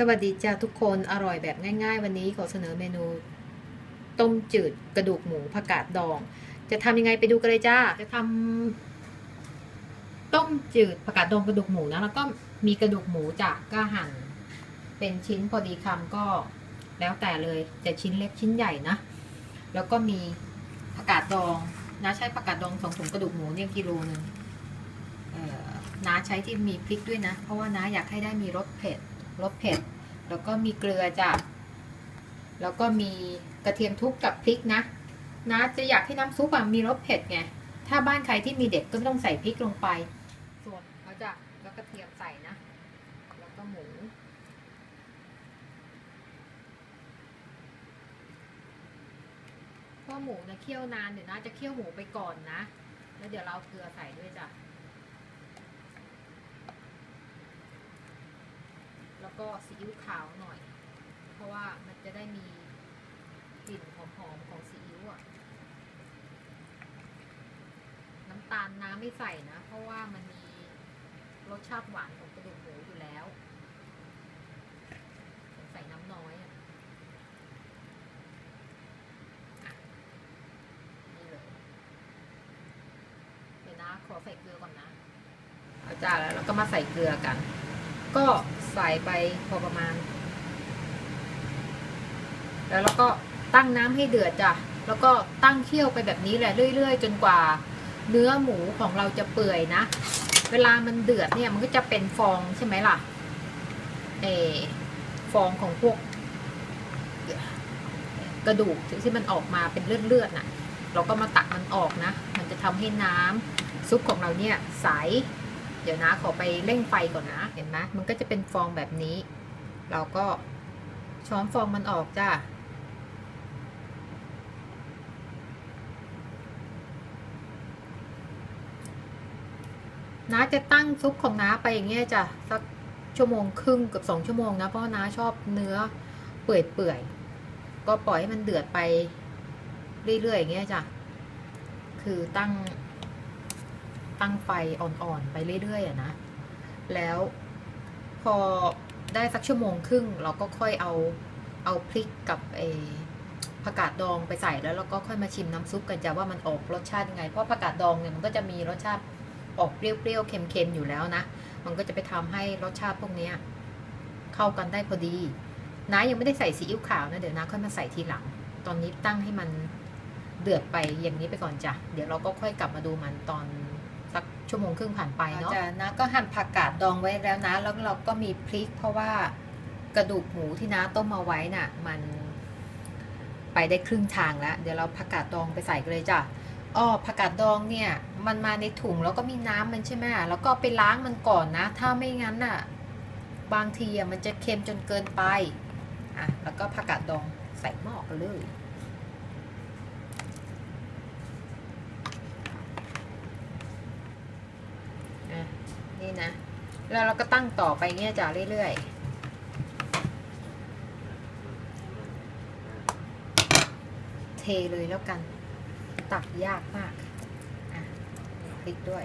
สวัสดีจ้าทุกคนอร่อยแบบง่ายๆ วันนี้ขอเสนอเมนู ต้มจืดกระดูกหมูผักกาดดอง จะทำยังไงไปดูกันเลยจ้า จะทำต้มจืดผักกาดดองกระดูกหมูนะแล้วก็มีกระดูกหมูจากก็หั่นเป็นชิ้นพอดีคำก็แล้วแต่เลยจะชิ้นเล็กชิ้นใหญ่นะ แล้วก็มีผักกาดดองนะใช้ผักกาดดองสองถุงกระดูกหมูเนี่ยกิโลนึงน้าใช้ที่มีพริกด้วยนะ เพราะว่าน้าอยากให้ได้มีรสเผ็ด รสเผ็ด แล้วก็มีเกลือจ้ะ แล้วก็มีกระเทียมทุบกับพริกนะ นะจะอยากให้น้ำซุปมีรสเผ็ดไง ถ้าบ้านใครที่มีเด็กก็ต้องใส่พริกลงไป ส่วนเขาจะแล้วกระเทียมใส่นะ แล้วก็หมูเพราะหมูนะเคี่ยวนานเดี๋ยวนะจะเคี่ยวหมูไปก่อนนะ แล้วเดี๋ยวเราเกลือใส่ด้วยจ้ะ แล้วก็ซีอิ๊วขาวหน่อย เพราะว่ามันจะได้มีกลิ่นหอมๆของซีอิ๊วอะน้ำตาลน้ำไม่ใส่นะ เพราะว่ามันมีรสชาติหวานของกระดูกหมูอยู่แล้ว ใส่น้ำน้อยอะอะนี่เลยเดี๋ยวนะ ขอใส่เกลือก่อนนะ เอาจานแล้วเราก็มาใส่เกลือกัน ก็ใส่ไปพอประมาณ แล้วเราก็ตั้งน้ำให้เดือดจ้ะ แล้วก็ตั้งเคี่ยวไปแบบนี้แหละเรื่อย ๆ จนกว่าเนื้อหมูของเราจะเปื่อยนะ เวลามันเดือดเนี่ยมันก็จะเป็นฟองใช่ไหมล่ะ เอฟองของพวกกระดูกที่มันออกมาเป็นเลือดๆน่ะ เราก็มาตักมันออกนะ มันจะทำให้น้ำซุปของเราเนี่ยใส เดี๋ยวนะขอไปเร่งไฟก่อนนะ เห็นไหมมันก็จะเป็นฟองแบบนี้ เราก็ช้อนฟองมันออกจ้าน้าจะตั้งซุปของน้าไปอย่างเงี้ยจ้ะสักชั่วโมงครึ่งเกับสองชั่วโมงนะเพราะน้าชอบเนื้อเปื่อยๆก็ปล่อยให้มันเดือดไปเรื่อยๆอย่างเงี้ยจ้ะคือตั้ง ตั้งไฟอ่อนๆไปเรื่อยๆอะนะ แล้วพอได้สักชั่วโมงครึ่ง เราก็ค่อยเอาเอาพริกกับเอผักกาดดองไปใส่แล้วเราก็ค่อยมาชิมน้ำซุปกันจะว่ามันออกรสชาติยังไง เพราะผักกาดดองเนี่ยมันก็จะมีรสชาติออกเปรี้ยวๆเค็มๆอยู่แล้วนะ มันก็จะไปทำให้รสชาติพวกเนี้ยเข้ากันได้พอดีน้ายังไม่ได้ใส่ซีอิ๊วขาวนะเดี๋ยวน้าค่อยมาใส่ทีหลัง ตอนนี้ตั้งให้มันเดือดไปอย่างนี้ไปก่อนจ้ะ เดี๋ยวเราก็ค่อยกลับมาดูมันตอน สักชั่วโมงครึ่งผ่านไปเนาะนะก็หั่นผักกาดดองไว้แล้วนะ แล้วเราก็มีพริก เพราะว่ากระดูกหมูที่น้าต้มมาไว้น่ะ มันไปได้ครึ่งทางแล้ว เดี๋ยวเราผักกาดดองไปใส่กันเลยจ้ะอ้อผักกาดดองเนี่ย มันมาในถุงแล้วก็มีน้ำมันใช่ไหมแล้วก็ไปล้างมันก่อนนะ ถ้าไม่งั้นน่ะ บางทีอะมันจะเค็มจนเกินไปอะแล้วก็ผักกาดดองใส่หม้อกันเลย อะ นี่นะ แล้วเราก็ตั้งต่อไปเงี้ยจ้ะเรื่อยๆเทเลยแล้วกัน ตักยากมากอะพลิกด้วย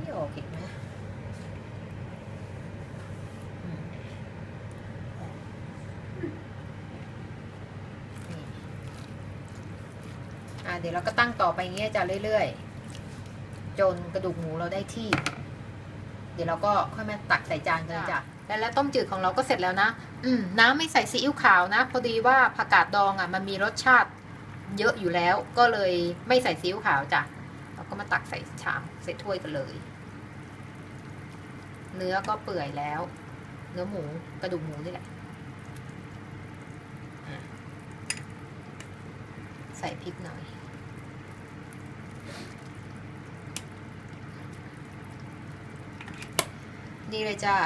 นี่โอเคกไหมอืมนี่ อะ เดี๋ยวเราก็ตั้งต่อไปเงี้ยจะเรื่อยๆ จนกระดูกหมูเราได้ที่ เดี๋ยวเราก็ค่อยมาตักใส่จานกันจ้ะแล้วแล้วต้มจืดของเราก็เสร็จแล้วนะ อืม น้ำไม่ใส่ซีอิ๊วขาวนะ พอดีว่าผักกาดดองอะมันมีรสชาติเยอะอยู่แล้ว ก็เลยไม่ใส่ซีอิ๊วขาวจ้ะ เราก็มาตักใส่ชามใส่ถ้วยกันเลย เนื้อก็เปื่อยแล้ว เนื้อหมูกระดูกหมูนี่แหละ ใส่พริกหน่อย นี่เลยจ้า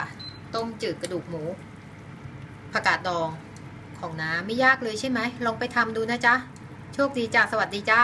ต้มจืดกระดูกหมูผักกาดดองของน้าไม่ยากเลยใช่ไหมลองไปทำดูนะจ๊ะ โชคดีจ้าสวัสดีจ้า